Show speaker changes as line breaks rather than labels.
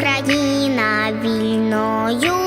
Україна вільною.